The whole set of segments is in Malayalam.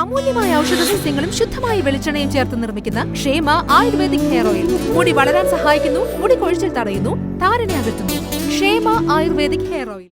അമൂല്യമായ ഔഷധ സസ്യങ്ങളും ശുദ്ധമായ വെളിച്ചെണ്ണയും ചേർത്ത് നിർമ്മിക്കുന്ന ക്ഷേമ ആയുർവേദിക് ഹെയർ ഓയിൽ. മുടി വളരാൻ സഹായിക്കുന്നു മുടി കൊഴിച്ചിൽ തടയുന്നു താരനെ അകറ്റുന്നു. Kshema ayurvedic hair oil.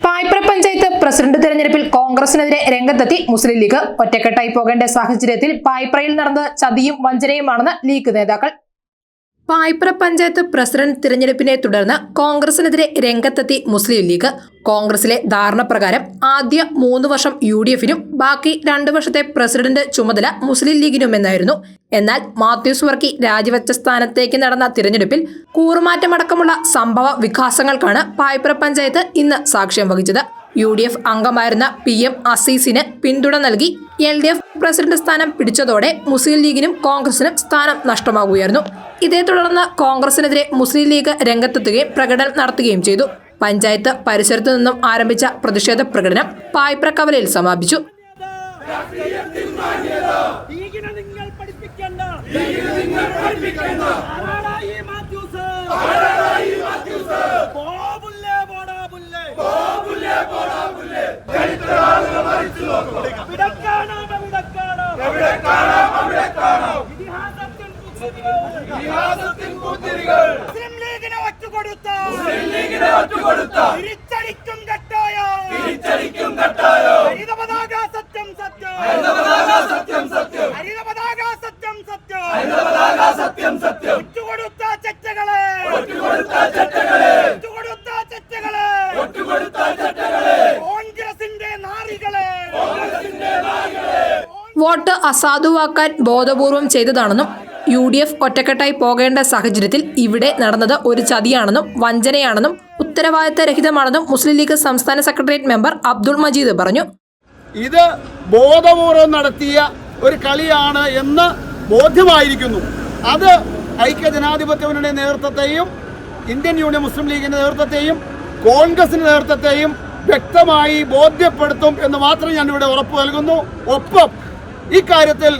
Paipra panchayat president തെരഞ്ഞെടുപ്പിൽ കോൺഗ്രസിനെതിരെ രംഗത്തെത്തി മുസ്ലിം ലീഗ്. ഒറ്റക്കെട്ടായി പോകേണ്ട സാഹചര്യത്തിൽ പായ്പ്രയിൽ നടന്നത് ചതിയും വഞ്ചനയുമാണെന്ന് ലീഗ് നേതാക്കൾ പായ്പ്ര പഞ്ചായത്ത് പ്രസിഡന്റ് തിരഞ്ഞെടുപ്പിനെ തുടർന്ന് കോൺഗ്രസിനെതിരെ രംഗത്തെത്തി മുസ്ലിം ലീഗ്. കോൺഗ്രസിലെ ധാരണ പ്രകാരം ആദ്യ മൂന്ന് വർഷം യു ഡി എഫിനും ബാക്കി രണ്ട് വർഷത്തെ പ്രസിഡന്റ് ചുമതല മുസ്ലിം ലീഗിനുമെന്നായിരുന്നു. എന്നാൽ മാത്യൂസ് വർക്കി രാജിവെച്ച സ്ഥാനത്തേക്ക് നടന്ന തിരഞ്ഞെടുപ്പിൽ കൂറുമാറ്റമടക്കമുള്ള സംഭവ വികാസങ്ങൾക്കാണ് പായ്പ്ര പഞ്ചായത്ത് ഇന്ന് സാക്ഷ്യം വഹിച്ചത്. യു ഡി എഫ് അംഗമായിരുന്ന പി എം അസീസിന് പിന്തുണ നൽകി എൽ ഡി എഫ് പ്രസിഡന്റ് സ്ഥാനം പിടിച്ചതോടെ മുസ്ലിം ലീഗിനും കോൺഗ്രസിനും സ്ഥാനം നഷ്ടമാകുകയായിരുന്നു. ഇതേ തുടർന്ന് കോൺഗ്രസിനെതിരെ മുസ്ലിം ലീഗ് രംഗത്തെത്തുകയും പ്രകടനം നടത്തുകയും ചെയ്തു. പഞ്ചായത്ത് പരിസരത്തു നിന്നും ആരംഭിച്ച പ്രതിഷേധ പ്രകടനം പായ്പ്ര കവലയിൽ സമാപിച്ചു. മാത്യൂസ് മാത്യൂസ്? പുത്തിരികൾ. മുസ്ലിം ലീഗിനെ ഒറ്റുകൊടുത്ത മുസ്ലിം ലീഗിനെ ഒറ്റുകൊടുത്ത വോട്ട് അസാധുവാക്കാൻ ബോധപൂർവം ചെയ്തതാണെന്നും യു ഡി എഫ് ഒറ്റക്കെട്ടായി പോകേണ്ട സാഹചര്യത്തിൽ ഇവിടെ നടന്നത് ഒരു ചതിയാണെന്നും വഞ്ചനയാണെന്നും ഉത്തരവാദിത്തരഹിതമാണെന്നും മുസ്ലിം ലീഗ് സംസ്ഥാന സെക്രട്ടേറിയറ്റ് മെമ്പർ അബ്ദുൾ മജീദ് പറഞ്ഞു. ഇത് ബോധപൂർവം നടത്തിയ ഒരു കളിയാണ് എന്ന് ബോധ്യമായിരിക്കുന്നു. അത് ഐക്യ ജനാധിപത്യ മുന്നണി നേതൃത്വത്തെയും ഇന്ത്യൻ യൂണിയൻ മുസ്ലിം ലീഗിന്റെ നേതൃത്വത്തെയും കോൺഗ്രസിന്റെ നേതൃത്വത്തെയും വ്യക്തമായി ബോധ്യപ്പെടുത്തും എന്ന് മാത്രം ഞാൻ ഇവിടെ ഉറപ്പ് നൽകുന്നു. ഒപ്പം ഇക്കാര്യത്തിൽ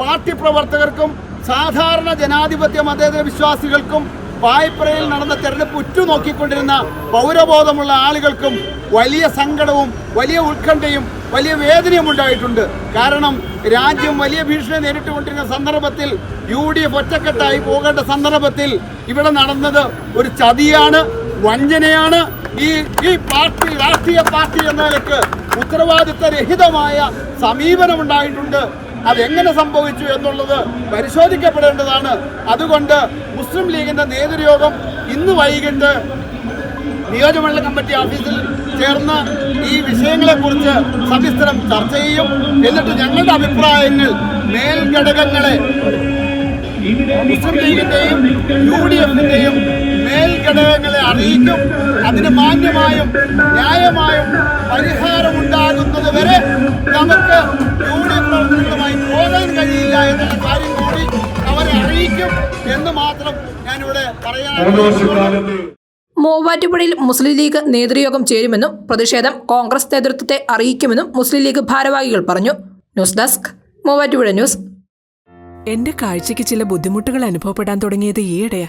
പാർട്ടി പ്രവർത്തകർക്കും സാധാരണ ജനാധിപത്യ മതേതര വിശ്വാസികൾക്കും വായ്പറയിൽ നടന്ന തെരഞ്ഞെടുപ്പ് ഉറ്റുനോക്കിക്കൊണ്ടിരുന്ന പൗരബോധമുള്ള ആളുകൾക്കും വലിയ സങ്കടവും വലിയ ഉത്കണ്ഠയും വലിയ വേദനയും ഉണ്ടായിട്ടുണ്ട്. കാരണം രാജ്യം വലിയ ഭീഷണി നേരിട്ടുകൊണ്ടിരുന്ന സന്ദർഭത്തിൽ യു ഡി എഫ് ഒറ്റക്കെട്ടായി പോകേണ്ട സന്ദർഭത്തിൽ ഇവിടെ നടന്നത് ഒരു ചതിയാണ് വഞ്ചനയാണ്. ഈ ഈ പാർട്ടി രാഷ്ട്രീയ പാർട്ടി എന്ന നിലയ്ക്ക് ഉത്തരവാദിത്തരഹിതമായ സമീപനമുണ്ടായിട്ടുണ്ട്. അതെങ്ങനെ സംഭവിച്ചു എന്നുള്ളത് പരിശോധിക്കപ്പെടേണ്ടതാണ്. അതുകൊണ്ട് മുസ്ലിം ലീഗിന്റെ നേതൃയോഗം ഇന്ന് വൈകിട്ട് നിയോജകമണ്ഡല കമ്മിറ്റി ഓഫീസിൽ ചേർന്ന് ഈ വിഷയങ്ങളെക്കുറിച്ച് സവിസ്തരം ചർച്ച ചെയ്യും. എന്നിട്ട് ഞങ്ങളുടെ അഭിപ്രായങ്ങൾ മേൽഘടകങ്ങളെ മുസ്ലിം ലീഗിന്റെയും യു ഡി എഫിന്റെയും മേൽഘടകങ്ങളെ അറിയിക്കും. അതിന് മാന്യമായും ന്യായമായും പരിഹാരമുണ്ടാകുന്നത് വരെ നമുക്ക് യൂണിയൻ പ്രവർത്തനങ്ങളുമായി പോകാൻ കഴിയില്ല എന്നുള്ള കാര്യം കൂടി അവരെ അറിയിക്കും എന്ന് മാത്രം ഞാനിവിടെ പറയാൻ. മൂവാറ്റുപുഴയിൽ മുസ്ലിം ലീഗ് നേതൃയോഗം ചേരുമെന്നും പ്രതിഷേധം കോൺഗ്രസ് നേതൃത്വത്തെ അറിയിക്കുമെന്നും മുസ്ലിം ലീഗ് ഭാരവാഹികൾ പറഞ്ഞു. News desk Muvattupuzha news. എന്റെ കാഴ്ചയ്ക്ക് ചില ബുദ്ധിമുട്ടുകൾ അനുഭവപ്പെടാൻ തുടങ്ങിയത് ഈയിടെയാ.